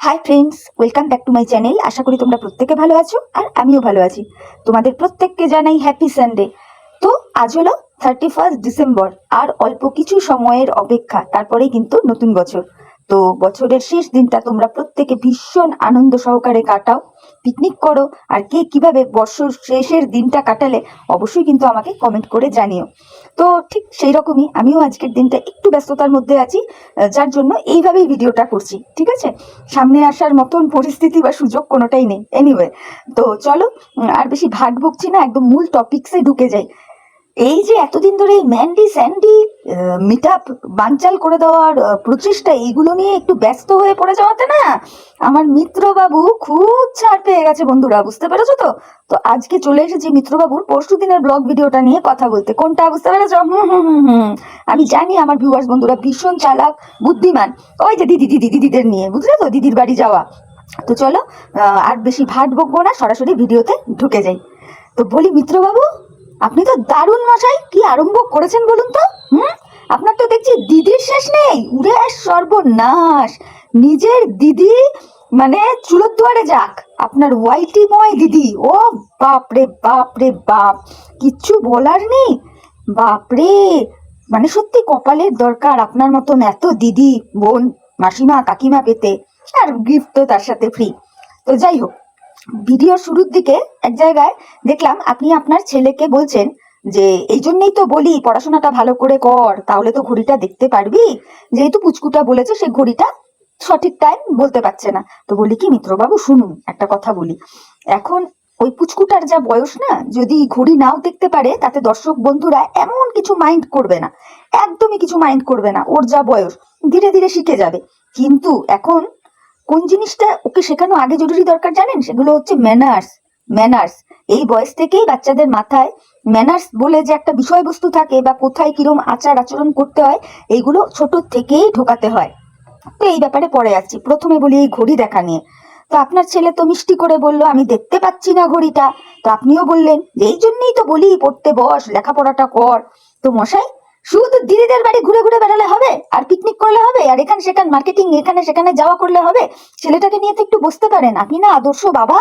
Hi friends welcome back to my channel আশা করি তোমরা প্রত্যেকে ভালো আছো আর আমিও ভালো আছি। তোমাদের প্রত্যেককে জানাই হ্যাপি সানডে তো আজ হলো থার্টি ফার্স্ট ডিসেম্বর আর অল্প কিছু সময়ের অপেক্ষা, তারপরেই কিন্তু নতুন বছর। তো বছরের শেষ দিনটা তোমরা প্রত্যেকে ভীষণ আনন্দ সহকারে কাটাও পিকনিক করো, আর কে কীভাবে বছর শেষের দিনটা কাটালে অবশ্যই কিন্তু আমাকে কমেন্ট করে জানিও। তো ঠিক সেই রকমই আমিও আজকের দিনটা একটু ব্যস্ততার মধ্যে আছি যার জন্য এইভাবেই ভিডিওটা করছি, ঠিক আছে? সামনে আসার মতন পরিস্থিতি বা সুযোগ কোনোটাই নেই এনিওয়ে তো চলো আর বেশি ভাট বকছি না, একদম মূল টপিকসে ঢুকে যাই। এই যে এতদিন ধরে ম্যান্ডি স্যান্ডি মিট আপ বানচাল করে দেওয়ার প্রচেষ্টা এইগুলো নিয়ে একটু ব্যস্ত হয়ে পড়ে যাওয়াতে না, আমার মিত্রবাবু খুব ছাড় পেয়ে গেছে বন্ধুরা, বুঝতে পেরেছ তো? তো আজকে চলে এসেছি মিত্রবাবুর, পরশু দিনের ব্লগ ভিডিওটা নিয়ে কথা বলতে। কোনটা, বুঝতে পেরেছ? হুম হুম হুম আমি জানি আমার ভিউয়ার্স বন্ধুরা ভীষণ চালাক, বুদ্ধিমান। ওই যে দিদি দিদি, দিদিদের নিয়ে, বুঝলে তো? দিদির বাড়ি যাওয়া। তো চলো আর বেশি ভাট বকবো না, সরাসরি ভিডিওতে ঢুকে যাই। তো বলি, মিত্রবাবু আপনি তো দারুণ মশাই, কি আরম্ভ করেছেন বলুন তো? হুম? আপনার তো দেখছি দিদির শেষ নেই উড়ে সর্বনাশ। নিজের দিদি মানে চুলোর দুয়ারে যাক, আপনার ওয়াইটিময় দিদি, ও বাপ রে বাপ রে বাপ কিচ্ছু বলার নেই। বাপ রে মানে সত্যি কপালের দরকার আপনার মতন এত দিদি, বোন, মাসিমা, কাকিমা পেতে, আর গিফট তো তার সাথে ফ্রি তো যাই হোক ভিডিওর শুরুর দিকে এক জায়গায় দেখলাম আপনি আপনার ছেলেকে বলছেন যে, এই জন্যই তো বলি পড়াশোনাটা ভালো করে কর, তাহলে তো ঘড়িটা দেখতে পারবি? যেহেতু পুচকুটা বলেছে, সে ঘড়িটা সঠিক টাইম বলতে পারছে না। তো বলি কি, মিত্রবাবু, শুনুন, একটা কথা বলি। এখন ওই পুচকুটার যা বয়স না, যদি ঘড়ি নাও দেখতে পারে, তাতে দর্শক বন্ধুরা এমন কিছু মাইন্ড করবে না। একদমই কিছু মাইন্ড করবে না। ওর যা বয়স, ধীরে ধীরে শিখে যাবে। কিন্তু এখন কোন জিনিসটা ওকে শেখানো আগে জরুরি দরকার জানেন? সেগুলো হচ্ছে ম্যানার্স ম্যানার্স এই বয়স থেকেই বাচ্চাদের মাথায় ম্যানার্স বলে যে একটা বিষয়বস্তু থাকে বা কোথায় কিরম আচার আচরণ করতে হয়, এইগুলো ছোট থেকেই ঢোকাতে হয়। তো এই ব্যাপারে পরে আসছি। প্রথমে বলি এই ঘড়ি দেখা নিয়ে। তো আপনার ছেলে তো মিষ্টি করে বলল, আমি দেখতে পাচ্ছি না ঘড়িটা। তো আপনিও বললেন, এই জন্যই তো বলি, পড়তে বস, লেখাপড়াটা কর। তো মশাই শুধু দিদিদের বাড়ি ঘুরে ঘুরে বেড়ালে হবে, আর পিকনিক করলে হবে, আর এখানে সেখানে মার্কেটিং এখানে সেখানে যাওয়া করলে হবে, ছেলেটাকে নিয়ে তো একটু বুঝতে পারেন। আপনি না আদর্শ বাবা।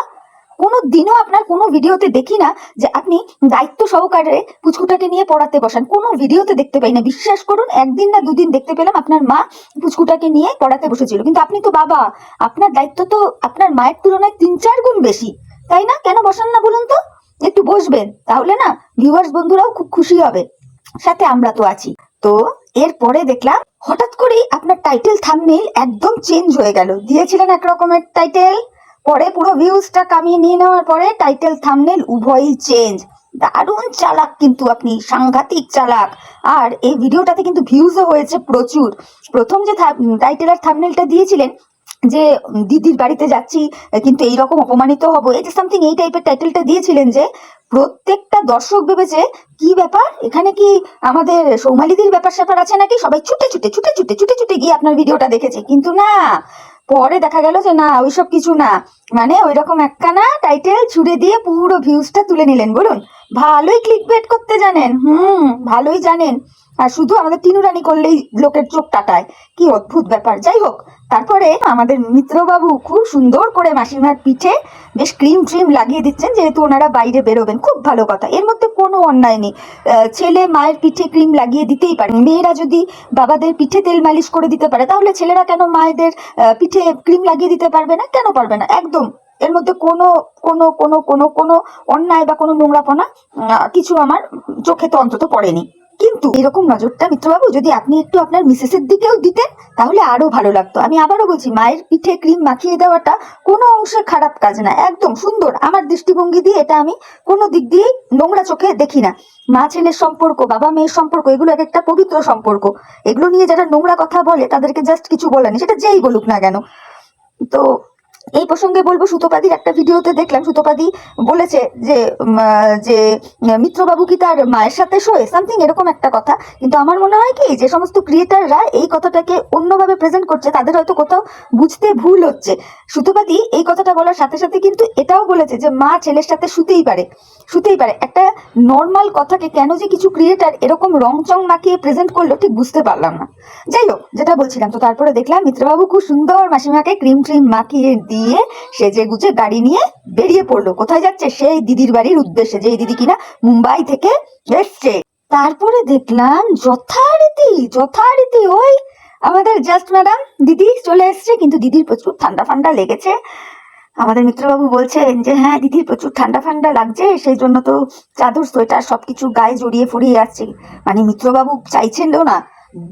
কোনো দিনও আপনার কোনো ভিডিওতে দেখি না যে আপনি দায়িত্ব সহকারে পুচকুটাকে নিয়ে পড়াতে বসান। কোনো ভিডিওতে দেখতে পাই না। বিশ্বাস করুন, একদিন না দুদিন দেখতে পেলাম আপনার মা পুচকুটাকে নিয়ে পড়াতে বসেছিল। কিন্তু আপনি তো বাবা, আপনার দায়িত্ব তো আপনার মায়ের তুলনায় তিন চার গুণ বেশি। তাই না? কেন বসান না বলুন তো? একটু বসবেন, তাহলে না ভিউয়ার্স বন্ধুরাও খুব খুশি হবে। সাথে আমরা তো আছি। তো এরপরে দেখলাম, হঠাৎ করেই আপনার টাইটেল থামনেল একদম চেঞ্জ হয়ে গেল। দিয়েছিলেন একরকমের টাইটেল পরে পুরো ভিউজটা কামিয়ে নিয়ে নেওয়ার পরে টাইটেল থামনেল উভয়ই চেঞ্জ দারুণ চালাক কিন্তু আপনি, সাংঘাতিক চালাক। আর এই ভিডিওটাতে কিন্তু ভিউজও হয়েছে প্রচুর। প্রথম যে টাইটেল আর থামনেলটা দিয়েছিলেন যে দিদির বাড়িতে যাচ্ছি কিন্তু এইরকম অপমানিত হব। এই যে সামথিং এই টাইপের টাইটেলটা দিয়েছিলেন যে, প্রত্যেকটা দর্শক ভেবেছে কি ব্যাপার? এখানে কি আমাদের সৌমালিদির ব্যাপার স্যাপার আছে নাকি? সবাই ছুটে ছুটে ছুটে ছুটে ছুটে ছুটে গিয়ে আপনার ভিডিওটা দেখেছে। কিন্তু না, পরে দেখা গেল যে না, ওইসব কিছু না। মানে ওই রকম একখানা টাইটেল ছুড়ে দিয়ে পুরো ভিউজটা তুলে নিলেন, বলুন। ভালোই ক্লিক করতে জানেন, হুম, ভালোই জানেন। আর শুধু আমাদের তিনুরানি করলেই লোকের চোখ টাটায় কি অদ্ভুত ব্যাপার। যাই হোক, তারপরে আমাদের মিত্রবাবু খুব সুন্দর করে মাসিমার পিঠে বেশ ক্রিম ট্রিম লাগিয়ে দিচ্ছেন, যেহেতু ওনারা বাইরে বেরোবেন। খুব ভালো কথা। এর মধ্যে কোনো অন্যায় নেই। ছেলে মায়ের পিঠে ক্রিম লাগিয়ে দিতেই পারে মেয়েরা যদি বাবাদের পিঠে তেল মালিশ করে দিতে পারে, তাহলে ছেলেরা কেন মায়েদের পিঠে ক্রিম লাগিয়ে দিতে পারবে না? কেন পারবে না? একদম। এর মধ্যে কোনো কোনো কোনো কোনো কোনো অন্যায় বা কোনো নোংরাপনা কিছু আমার চোখে তো অন্তত পড়েনি। কিন্তু এরকম নজরটা মিত্রবাবু, যদি আপনি একটু আপনার মিসেসের দিকেও দিতেন, তাহলে আরও ভালো লাগতো। আমি আবারও বলছি, মায়ের পিঠে ক্রিম মাখিয়ে দেওয়াটা কোনো অংশে খারাপ কাজ না, একদম সুন্দর। আমার দৃষ্টিভঙ্গি দিয়ে এটা আমি কোনো দিক দিয়ে নোংরা চোখে দেখি না। মা ছেলের সম্পর্ক, বাবা মেয়ের সম্পর্ক, এগুলো এক একটা পবিত্র সম্পর্ক। এগুলো নিয়ে যারা নোংরা কথা বলে, তাদেরকে জাস্ট কিছু বলেনি সেটা যেই বলুক না কেন। তো এই প্রসঙ্গে বলব সুতোপাদির একটা ভিডিওতে দেখলাম সুতোপাদি বলেছে যে যে, মিত্রবাবু কি তার মায়ের সাথে শোয়ে? সামথিং এরকম একটা কথা। কিন্তু আমার মনে হয় কি, যে সমস্ত ক্রিয়েটাররা এই কথাটাকে অন্যভাবে প্রেজেন্ট করছে, তাদের হয়তো কোথাও বুঝতে ভুল হচ্ছে। সুতোপাদি এই কথাটা বলার সাথে সাথে কিন্তু এটাও বলেছে যে, মা ছেলের সাথে শুতেই পারে। শুতেই পারে। একটা নর্মাল কথাকে কেন যে কিছু ক্রিয়েটার এরকম রং চং মাখিয়ে প্রেজেন্ট করল, ঠিক বুঝতে পারলাম না। যাই হোক, যেটা বলছিলাম, তো তারপরে দেখলাম, মিত্রবাবু খুব সুন্দর মাসিমাকে ক্রিম ট্রিম মাখিয়ে দিয়ে সেজে গুজে গাড়ি নিয়ে বেরিয়ে পড়ল। কোথায় যাচ্ছে? সেই দিদির বাড়ির উদ্দেশ্যে। যে দিদি কিনা মুম্বাই থেকে এসছে। তারপরে দেখলাম যথারীতি যথারীতি ওই আমাদের জাস্ট ম্যাডাম দিদি চলে এসছে। কিন্তু দিদির প্রচুর ঠান্ডা ফান্ডা লেগেছে। আমাদের মিত্রবাবু বলছেন যে হ্যাঁ দিদির প্রচুর ঠান্ডা ফান্ডা লাগছে। সেই জন্য তো চাদর, সোয়েটার সবকিছু গায়ে জড়িয়ে ফুরিয়ে আসছে। মানে মিত্রবাবু চাইছেনও না।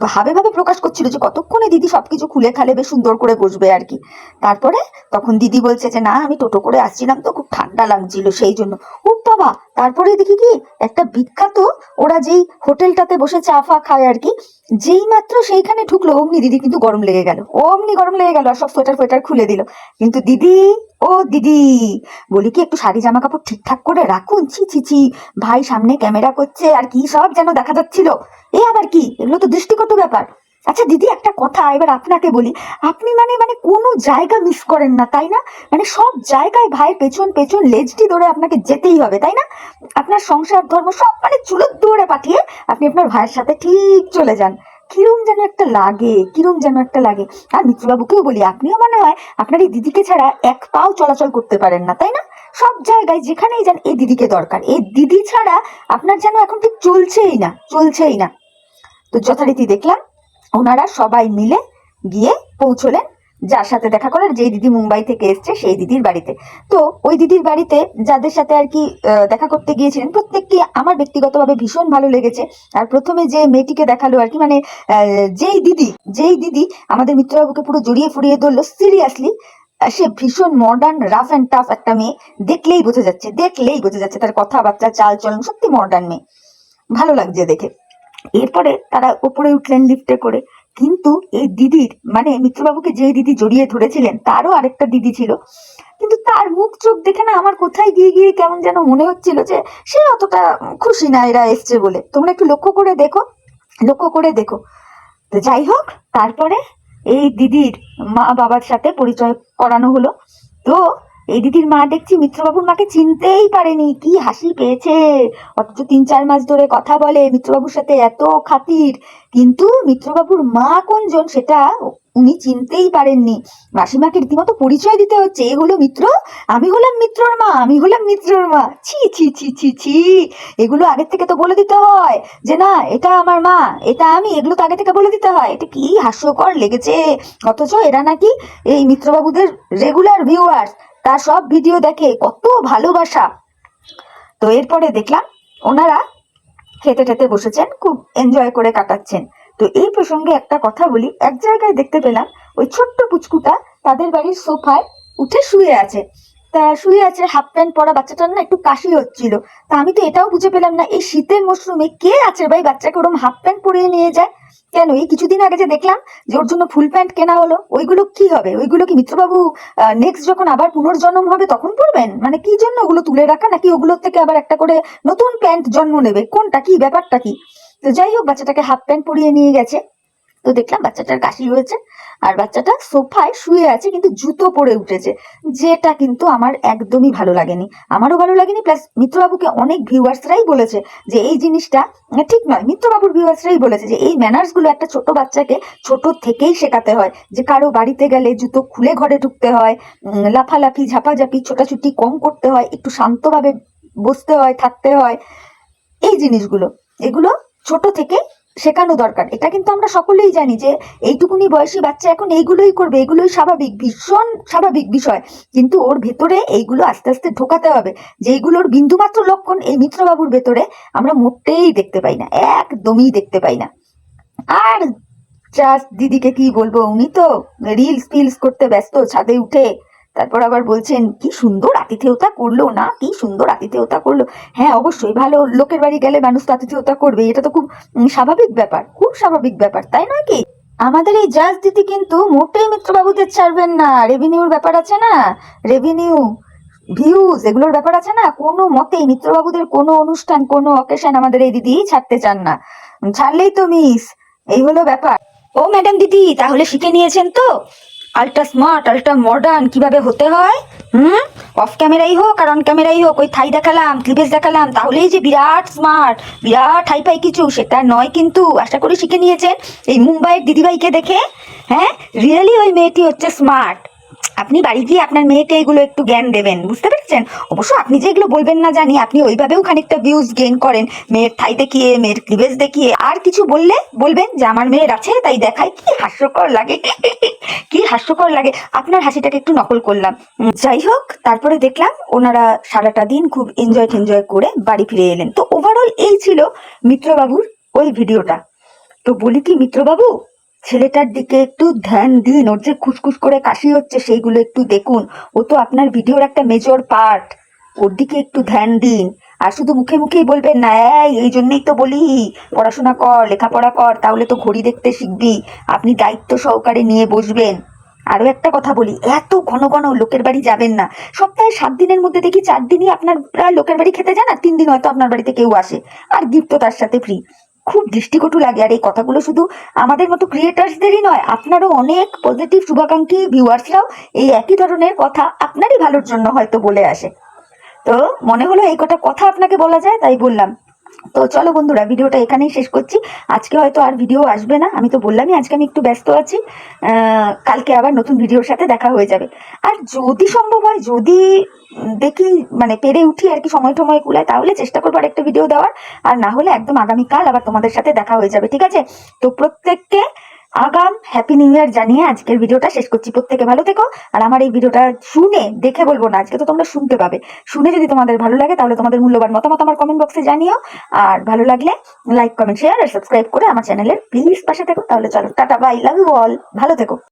ভাবে ভাবে প্রকাশ করছিল যে কতক্ষণে দিদি সবকিছু খুলে খালে বেশ সুন্দর করে বসবে আর কি। তারপরে তখন দিদি বলছে যে, না, আমি টোটো করে আসছিলাম তো খুব ঠান্ডা লাগছিল সেই জন্য। ও বাবা! তারপরে দেখি কি? একটা বিখ্যাত ওরা যেই হোটেলটাতে বসে চা ফা খায় আর কি যেই মাত্র সেইখানে ঢুকলো, অমনি দিদি কিন্তু গরম লেগে গেল। অমনি গরম লেগে গেল, আর সব সোয়েটার ফোয়েটার খুলে দিল। কিন্তু দিদি, ও দিদি, বলি কি একটু শাড়ি জামা কাপড় ঠিকঠাক করে রাখুন? ছি ছি ছি, ভাই সামনে ক্যামেরা করছে, আর কি সব যেন দেখা যাচ্ছিল। এ আবার কি? এগুলো তো দৃষ্টিকটু ব্যাপার। আচ্ছা দিদি, একটা কথা এবার আপনাকে বলি। আপনি মানে মানে কোনো জায়গা মিস করেন না, তাই না? মানে সব জায়গায় ভাই পেছন পেছন লেজটি ধরে আপনাকে যেতেই হবে, তাই না? আপনার সংসার, ধর্ম সব মানে চুলোর দৌড়ে পাঠিয়ে আপনি আপনার ভাইয়ের সাথে ঠিক চলে যান। কিরম যেন একটা লাগে, কিরম যেন একটা লাগে। আর মিত্রবাবুকেও বলি, আপনিও মনে হয় আপনার এই দিদিকে ছাড়া এক পাও চলাচল করতে পারেন না, তাই না? সব জায়গায় যেখানেই যান, এই দিদিকে দরকার। এই দিদি ছাড়া আপনার যেন এখন ঠিক চলছেই না চলছেই না। তো যথারীতি দেখলাম ওনারা সবাই মিলে গিয়ে পৌঁছলেন, যার সাথে দেখা করার যেই দিদি মুম্বাই থেকে এসছে সেই দিদির বাড়িতে। তো ওই দিদির বাড়িতে যাদের সাথে আর কি দেখা করতে গিয়েছিলেন, প্রত্যেককে আমার ব্যক্তিগতভাবে ভীষণ ভালো লেগেছে। আর প্রথমে যে মেয়েটিকে দেখাল আর কি মানে যেই দিদি যেই দিদি আমাদের মিত্রবাবুকে পুরো জড়িয়ে ফুরিয়ে ধরলো, সিরিয়াসলি সে ভীষণ মডার্ন রাফ অ্যান্ড টাফ একটা মেয়ে, দেখলেই বোঝা যাচ্ছে, দেখলেই বোঝা যাচ্ছে তার কথাবার্তা চাল চলন সত্যি মডার্ন মেয়ে। ভালো লাগছে দেখে। এরপরে তারা উপরে উঠলেন লিফটে করে। কিন্তু এই দিদির মানে মিত্রবাবুকে যে দিদি জড়িয়ে ধরেছিলেন, তারও আরেকটা দিদি ছিল। কিন্তু তার মুখ চোখ দেখে না আমার কোথায় গিয়ে গিয়ে কেমন যেন মনে হচ্ছিল যে সে অতটা খুশি না, এরা এসছে বলে। তোমরা একটু লক্ষ্য করে দেখো, লক্ষ্য করে দেখো। তো যাই হোক, তারপরে এই দিদির মা বাবার সাথে পরিচয় করানো হলো। তো এই দিদির মা দেখছি মিত্রবাবুর মাকে চিনতেই পারেনি। কি হাসি পেয়েছে। অথচ তিন চার মাস ধরে কথা বলে মিত্রবাবুর সাথে এত খাতির। কিন্তু মিত্রবাবুর মা কোনজন সেটা উনি চিনতেই পারেননি। মাসিমাকে রীতিমতো পরিচয় দিতে হচ্ছে। এ হলো মিত্র, আমি হলাম মিত্রর মা, আমি হলাম মিত্রর মা। ছি ছি ছি ছি ছি। এগুলো আগের থেকে তো বলে দিতে হয় যে না, এটা আমার মা, এটা আমি, এগুলো তো আগে থেকে বলে দিতে হয়। এটা কি হাস্যকর লেগেছে। অথচ এরা নাকি এই মিত্রবাবুদের রেগুলার ভিউয়ার্স তার সব ভিডিও দেখে কত ভালোবাসা। তো এরপরে দেখলাম ওনারা খেতে টেতে বসেছেন, খুব এনজয় করে কাটাচ্ছেন। তো এই প্রসঙ্গে একটা কথা বলি, এক জায়গায় দেখতে পেলাম ওই ছোট্ট পুচকুটা তাদের বাড়ির সোফায় উঠে শুয়ে আছে। তা শুয়ে আছে, হাফ প্যান্ট পরা বাচ্চাটার না একটু কাশি হচ্ছিল। তা আমি তো এটাও বুঝে পেলাম না, এই শীতের মরশুমে কে আছে ভাই বাচ্চাকে ওরম হাফ প্যান্ট পরিয়ে নিয়ে যায়? কেন? এই কিছুদিন আগে যে দেখলাম যে ওর জন্য ফুল প্যান্ট কেনা হলো, ওইগুলো কি হবে? ওইগুলো কি মিত্রবাবু নেক্সট যখন আবার পুনর্জন্ম হবে তখন পড়বেন মানে কি জন্য ওগুলো তুলে রাখা? নাকি ওগুলোর থেকে আবার একটা করে নতুন প্যান্ট জন্ম নেবে? কোনটা কি? ব্যাপারটা কি? তো যাই হোক, বাচ্চাটাকে হাফ প্যান্ট পরিয়ে নিয়ে গেছে। তো দেখলাম বাচ্চাটার কাশি হয়েছে আর বাচ্চাটা সোফায় শুয়ে আছে, কিন্তু জুতো পরে উঠেছে, যেটা কিন্তু আমার একদমই ভালো লাগেনি। আমারও ভালো লাগেনি প্লাস মিত্রবাবুকে অনেক ভিউয়ার্সরাই বলেছে যে এই জিনিসটা ঠিক নয়, মিত্রবাবুর ভিউয়ার্সরাই বলেছে যে এই ম্যানার্সগুলো একটা ছোট বাচ্চাকে ছোট থেকেই শেখাতে হয়, যে কারও বাড়িতে গেলে জুতো খুলে ঘরে ঢুকতে হয় লাফালাফি, ঝাপাঝাপি, ছোটাছুটি কম করতে হয়, একটু শান্তভাবে বসতে হয়, থাকতে হয়, এই জিনিসগুলো, এগুলো ছোট থেকে শেখানো দরকার। এটা কিন্তু আমরা সকলেই জানি যে এইটুকুনি বয়সী বাচ্চা এখন এইগুলোই করবে, এগুলোই স্বাভাবিক, ভীষণ স্বাভাবিক বিষয়। কিন্তু ওর ভেতরে এইগুলো আস্তে আস্তে ঢোকাতে হবে যেইগুলোর বিন্দুমাত্র লক্ষণ এই মিত্রবাবুর ভেতরে আমরা মোটেই দেখতে পাই না, একদমই দেখতে পাই না। আর জাস্ট দিদিকে কি বলব, উনি তো রিলস ফিলস করতে ব্যস্ত, ছাদে উঠে তারপর আবার বলছেন, কি সুন্দর আতিথেয়তা করল না? কি সুন্দর আতিথেয়তা করল? হ্যাঁ অবশ্যই, ভালো লোকের বাড়ি গেলে মানুষ তো আতিথেয়তা করবে এটা তো খুব স্বাভাবিক ব্যাপার, খুব স্বাভাবিক ব্যাপার, তাই নয় কি? আমাদের এই জাজ দিদি কিন্তু মোটেই মিত্রবাবুদের ছাড়বেন না রেভিনিউর ব্যাপার আছে না রেভিনিউ ভিউজ এগুলোর ব্যাপার আছে না, কোনো মতেই মিত্রবাবুদের কোনো অনুষ্ঠান, কোনো অকেশন আমাদের এই দিদি ছাড়তে চান না, ছাড়লেই তো মিস এই হলো ব্যাপার। ও ম্যাডাম দিদি, তাহলে শিখে নিয়েছেন তো? আল্ট্রা স্মার্ট আলট্রা মডার্ন কীভাবে হতে হয়? হুম? অফ ক্যামেরাই হোক আর অন ক্যামেরাই হোক, ওই থাই দেখালাম ক্লিপেজ দেখালাম, তাহলেই যে বিরাট স্মার্ট বিরাট হাই ফাই কিছু, সেটা নয় কিন্তু আশা করি শিখে নিয়েছেন এই মুম্বাইয়ের দিদিভাইকে দেখে হ্যাঁ? রিয়েলি ওই মেয়েটি হচ্ছে স্মার্ট আপনি বাড়ি গিয়ে আপনার মেয়েকে এগুলো একটু জ্ঞান দেবেন, বুঝতে পেরেছেন? অবশ্য আপনি যে এগুলো বলবেন না জানি, আপনি ওইভাবেও খানিকটা ভিউজ গেইন করেন, মেয়ের থাই দেখিয়ে, মেয়ের ক্লিভেজ দেখিয়ে, আর কিছু বললে বলবেন যে আমার মেয়ের আছে, তাই দেখায় কি হাস্যকর লাগে, কি হাস্যকর লাগে। আপনার হাসিটাকে একটু নকল করলাম। যাই হোক, তারপরে দেখলাম ওনারা সারাটা দিন খুব এনজয় টেনজয় করে বাড়ি ফিরে এলেন। তো ওভারঅল এই ছিল মিত্রবাবুর ওই ভিডিওটা তো বলি কি, মিত্রবাবু? ছেলেটার দিকে একটু ধ্যান দিন, ওর যে খুসখুস করে কাশি হচ্ছে সেইগুলো একটু দেখুন। ও তো আপনার ভিডিওর একটা মেজর পার্ট ওর দিকে একটু ধ্যান দিন। আর শুধু মুখে মুখেই বলবেন না, এই জন্যই তো বলি, পড়াশোনা কর, লেখাপড়া কর, তাহলে তো ঘড়ি দেখতে শিখবি। আপনি দায়িত্ব সহকারে নিয়ে বসবেন। আরও একটা কথা বলি, এত ঘন ঘন লোকের বাড়ি যাবেন না। সপ্তাহে সাত দিনের মধ্যে দেখি চার দিনই আপনার প্রায় লোকের বাড়ি খেতে যান, আর তিন দিন হয়তো আপনার বাড়িতে কেউ আসে। আর গিফটও তার সাথে ফ্রি খুব দৃষ্টিকটু লাগে। আর এই কথাগুলো শুধু আমাদের মতো ক্রিয়েটার্সদেরই নয়, আপনারও অনেক পজিটিভ শুভাকাঙ্ক্ষী ভিউয়ার্সরাও এই একই ধরনের কথা আপনারই ভালোর জন্য হয়তো বলে আসে। তো মনে হলো এই কটা কথা আপনাকে বলা যায়, তাই বললাম। তো চলো বন্ধুরা, ভিডিওটা এখানেই শেষ করছি। আজকে হয়তো আর ভিডিও আসবে না, আমি তো বললামই আজকে আমি একটু ব্যস্ত আছি। কালকে আবার নতুন ভিডিওর সাথে দেখা হয়ে যাবে। আর যদি সম্ভব হয়, যদি দেখি মানে পেরে উঠি আর কি সময় টময় কুলায়, তাহলে চেষ্টা করব আর একটা ভিডিও দেওয়ার। আর না হলে একদম আগামীকাল আবার তোমাদের সাথে দেখা হয়ে যাবে, ঠিক আছে? তো প্রত্যেককে আগাম হ্যাপি নিউ ইয়ার জানিয়ে আজকের ভিডিওটা শেষ করছি। প্রত্যেকে ভালো থেকো। আর আমার এই ভিডিওটা শুনে দেখে বলব না, আজকে তো তোমরা শুনতে পাবে। শুনে যদি তোমাদের ভালো লাগে, তাহলে তোমাদের মূল্যবান মতামত আমার কমেন্ট বক্সে জানিও। আর ভালো লাগলে লাইক কমেন্ট শেয়ার আর সাবস্ক্রাইব করে আমার চ্যানেলের প্লিজ পাশে থেকো। তাহলে চলো, tata bye love you all ভালো থেকো।